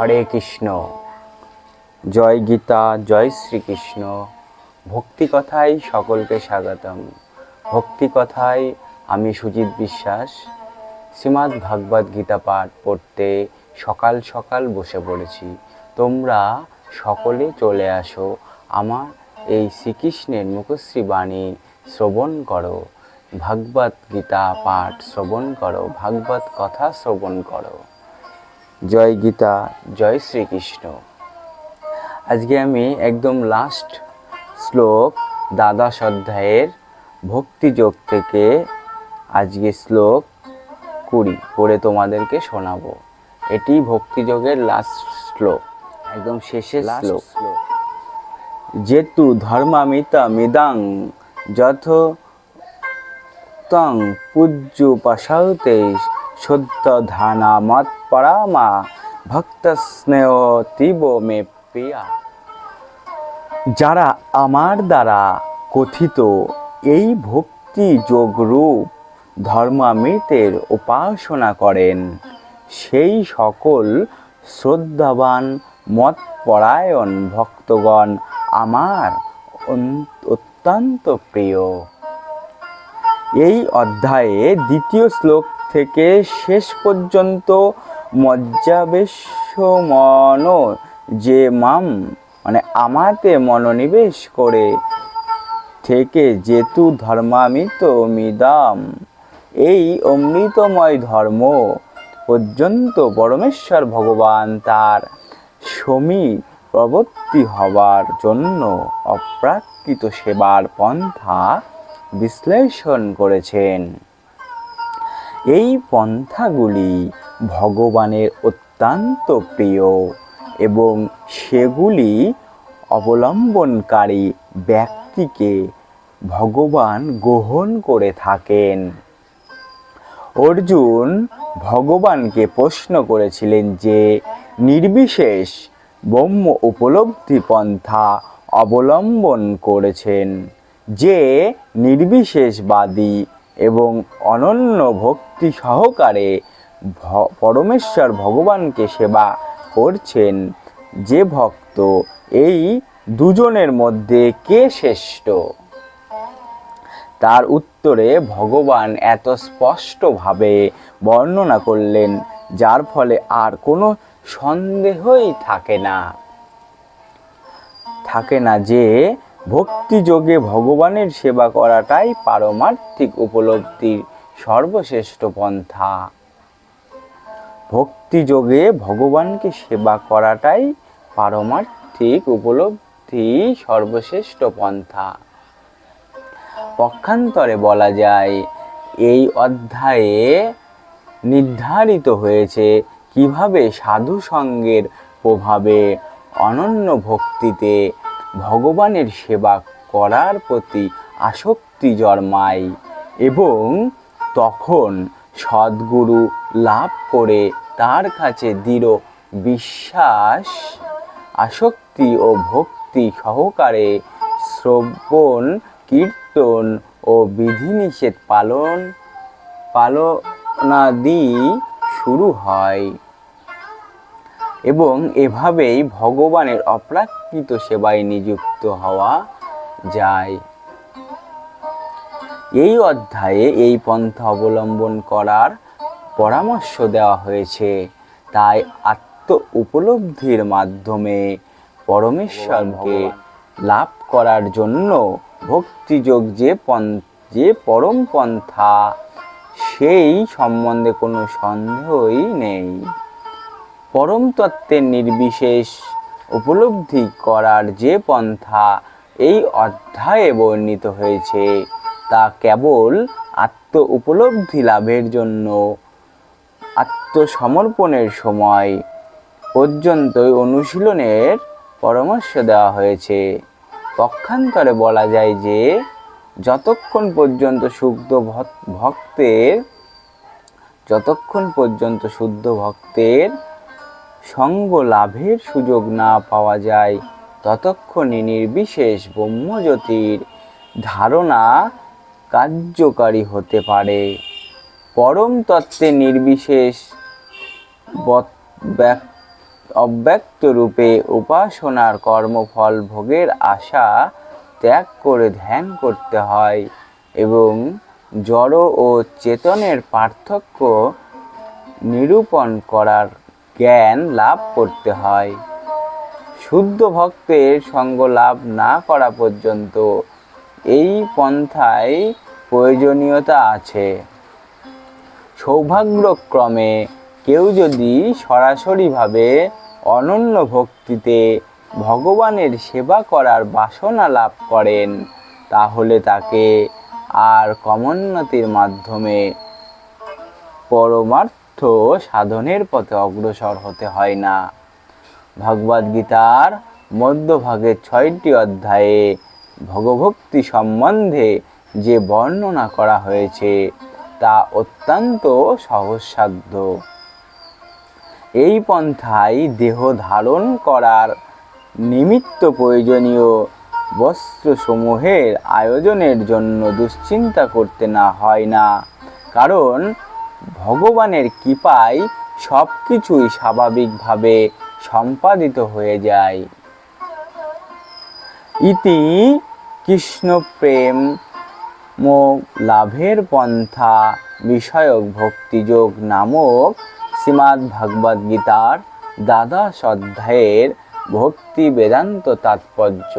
হরে কৃষ্ণ। জয় গীতা, জয় শ্রীকৃষ্ণ। ভক্তি কথায় সকলকে স্বাগতম। ভক্তি কথায় আমি সুজিত বিশ্বাস। শ্রীমদ্ ভাগবত গীতা পাঠ পড়তে সকাল সকাল বসে পড়েছি। তোমরা সকলে চলে আসো। আমার এই শ্রীকৃষ্ণের মুখশ্রী বাণী শ্রবণ করো। ভাগবত গীতা পাঠ শ্রবণ করো। ভাগবত কথা শ্রবণ করো। জয় গীতা জয় শ্রীকৃষ্ণ। আজকে আমি একদম লাস্ট শ্লোক দ্বাদশ অধ্যায়ের ভক্তিযোগ থেকে আজকে শ্লোক কুড়ি পড়ে তোমাদেরকে শোনাবো। এটি ভক্তিযোগের লাস্ট শ্লোক একদম শেষের শ্লোক। যেতু ধর্মামিতা মিদাং যথ তং পূজ্য পাশাউতে শুদ্ধ ধানা মত পরামা ভক্ত স্নেহ তীব মে প্রিয়া যারা আমার দ্বারা কথিত এই ভক্তি যোগরূপ ধর্মামৃতের উপাসনা করেন সেই সকল শ্রদ্ধাবান মতপরায়ণ ভক্তগণ আমার অত্যন্ত প্রিয় এই অধ্যায়ে দ্বিতীয় শ্লোক থেকে শেষ পর্যন্ত মজ্জাবেশমন যে মাম মানে আমাতে মনোনিবেশ করে থেকে যেতু ধর্মামিত মিদাম। এই অমৃতময় ধর্ম পর্যন্ত পরমেশ্বর ভগবান তার সমী প্রবর্তী হবার জন্য অপ্রাকৃত সেবার পন্থা বিশ্লেষণ করেছেন। এই পন্থাগুলি ভগবানের অত্যন্ত প্রিয় এবং সেগুলি অবলম্বনকারী ব্যক্তিকে ভগবান গ্রহণ করে থাকেন। অর্জুন ভগবানকে প্রশ্ন করেছিলেন যে, নির্বিশেষ ব্রহ্ম উপলব্ধি পন্থা অবলম্বন করেছেন যে নির্বিশেষবাদী এবং অনন্য ভক্তি সহকারে পরমেশ্বর ভগবানকে সেবা করছেন। যে ভক্ত এই দুজনের মধ্যে কে শ্রেষ্ঠ? তার উত্তরে ভগবান এত স্পষ্টভাবে বর্ণনা করলেন, যার ফলে আর কোনো সন্দেহই থাকে না। থাকে না যে ভক্তিযোগে ভগবানের সেবা করাটাই পারমার্থিক উপলব্ধির সর্বশ্রেষ্ঠ পন্থা। ভক্তিযোগে ভগবানকে সেবা করাটাই পারমার্থিক উপলব্ধি, সর্বশ্রেষ্ঠ পন্থা। পক্ষান্তরে বলা যায়, এই অধ্যায়ে নির্ধারিত হয়েছে কীভাবে সাধু সঙ্গের প্রভাবে অনন্য ভক্তিতে ভগবানের সেবা করার প্রতি আসক্তি জন্মায় এবং তখন সদ্গুরু লাভ করে তার কাছে দৃঢ় বিশ্বাস, আসক্তি ও ভক্তি সহকারে শ্রবণ, কীর্তন ও বিধিনিষেধ পালন, পালনাদি শুরু হয়। এবং এভাবেই ভগবানের অপ্রাকৃত সেবায় নিযুক্ত হওয়া যায়। এই অধ্যায়ে এই পন্থা অবলম্বন করার পরামর্শ দেওয়া হয়েছে। তাই আত্ম উপলব্ধির মাধ্যমে পরমেশ্বরকে লাভ করার জন্য ভক্তিযোগ যে পন, যে পরম পন্থা, সেই সম্বন্ধে কোনো সন্দেহই নেই। পরম তত্ত্বের নির্বিশেষ উপলব্ধি করার যে পন্থা এই অধ্যায়ে বর্ণিত হয়েছে। তা কেবল আত্ম উপলব্ধি লাভের জন্য। আত্মসমর্পণের সময় পর্যন্তই অনুশীলনের পরামর্শ দেওয়া হয়েছে। পক্ষান্তরে বলা যায় যে, যতক্ষণ পর্যন্ত শুদ্ধ ভক্তের, যতক্ষণ পর্যন্ত শুদ্ধ ভক্তের সঙ্গ লাভের সুযোগ না পাওয়া যায়, ততক্ষণই নির্বিশেষ ব্রহ্মজ্যোতির ধারণা কার্যকারী হতে পারে। পরম তত্ত্বে নির্বিশেষ অব্যক্ত রূপে উপাসনার কর্মফল ভোগের আশা ত্যাগ করে ধ্যান করতে হয় এবং জড় ও চেতনের পার্থক্য নিরূপণ করার জ্ঞান লাভ করতে হয়। শুদ্ধ ভক্তের সঙ্গ লাভ না করা পর্যন্ত এই পন্থায় প্রয়োজনীয়তা আছে। সৌভাগ্যক্রমে কেউ যদি সরাসরিভাবে অনন্য ভক্তিতে ভগবানের সেবা করার বাসনা লাভ করেন, তাহলে তাকে আর কমোন্নতির মাধ্যমে পরমার্থ সাধনের পথে অগ্রসর হতে হয় না। ভগবদ্গীতার মধ্যভাগের ছয়টি অধ্যায়ে ভগভক্তি সম্বন্ধে যে বর্ণনা করা হয়েছে, তা অত্যন্ত সহজসাধ্য এই পন্থায় দেহ ধারণ করার নিমিত্ত প্রয়োজনীয় বস্ত্রসমূহের আয়োজনের জন্য দুশ্চিন্তা করতে না হয় না, কারণ ভগবানের কৃপায় সব কিছুই স্বাভাবিকভাবে সম্পাদিত হয়ে যায়। ইতি কৃষ্ণ প্রেম মোগ লাভের পন্থা, বিষয়ক ভক্তিযোগ নামক শ্রীমদ্ ভাগবত গীতার দ্বাদশ অধ্যায়ের ভক্তি বেদান্ত তাৎপর্য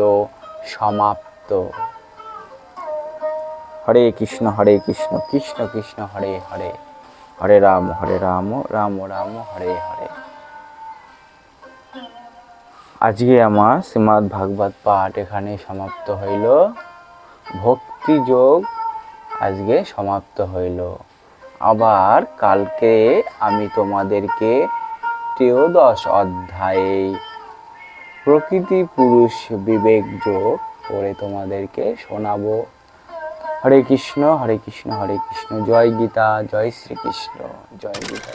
সমাপ্ত। হরে কৃষ্ণ হরে কৃষ্ণ কৃষ্ণ কৃষ্ণ, হরে হরে। হরে রাম হরে রাম রাম রাম, হরে হরে। আজকে আমার শ্রীমদ্ ভাগবত পাঠ এখানে সমাপ্ত হইল। ভক্তি যোগ আজকে সমাপ্ত হইল। আবার কালকে আমি তোমাদেরকে ত্রয়োদশ অধ্যায়ে প্রকৃতি পুরুষ বিবেক যোগ করে তোমাদেরকে শোনাবো। হরে কৃষ্ণ হরে কৃষ্ণ হরে কৃষ্ণ। জয় গীতা, জয় শ্রীকৃষ্ণ। জয় গীতা